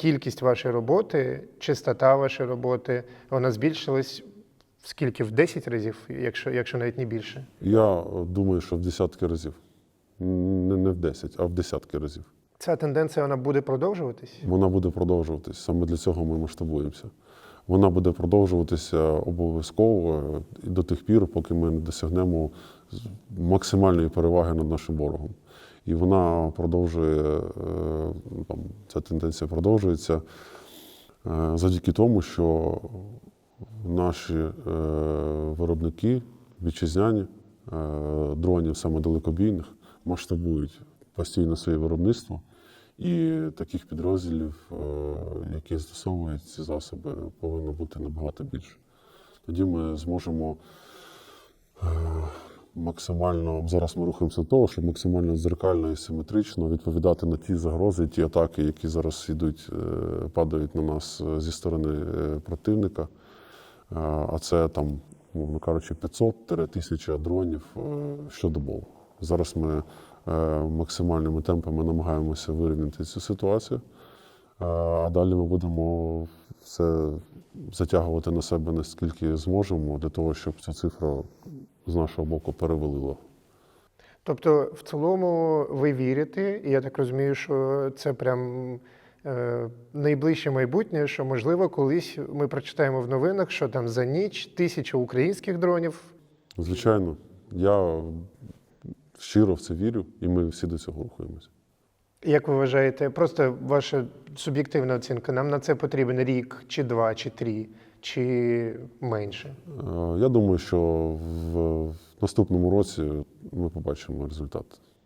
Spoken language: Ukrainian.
кількість вашої роботи, частота вашої роботи, вона збільшилась скільки? В 10 разів, якщо, якщо навіть не більше. Я думаю, що в десятки разів. Не, не в 10, а в десятки разів. Ця тенденція вона буде продовжуватись? Вона буде продовжуватись. Саме для цього ми масштабуємося. Вона буде продовжуватися обов'язково е, до тих пір, поки ми не досягнемо максимальної переваги над нашим ворогом. І вона продовжує, е, там, ця тенденція продовжується е, завдяки тому, що наші е, виробники вітчизняні дронів саме далекобійних масштабують постійно своє виробництво. І таких підрозділів, які застосовують ці засоби, повинно бути набагато більше. Тоді ми зможемо максимально зараз ми рухаємося до того, щоб максимально дзеркально і симетрично відповідати на ті загрози, ті атаки, які зараз йдуть, е, падають на нас е, зі сторони е, противника. А це там, мовно кажучи, 500-1000 дронів щодобово. Зараз ми максимальними темпами намагаємося вирівняти цю ситуацію. А далі ми будемо все затягувати на себе наскільки зможемо, для того, щоб цю цифру з нашого боку перевалило. Тобто, в цілому ви вірите, і я так розумію, що це прям е, найближче майбутнє, що можливо колись ми прочитаємо в новинах, що там за ніч тисяча українських дронів. Звичайно, я щиро в це вірю, і ми всі до цього рухаємося. Як ви вважаєте, просто ваша суб'єктивна оцінка, нам на це потрібен рік, чи два, чи три, чи менше? Е, Я думаю, що в наступному році ми побачимо результат.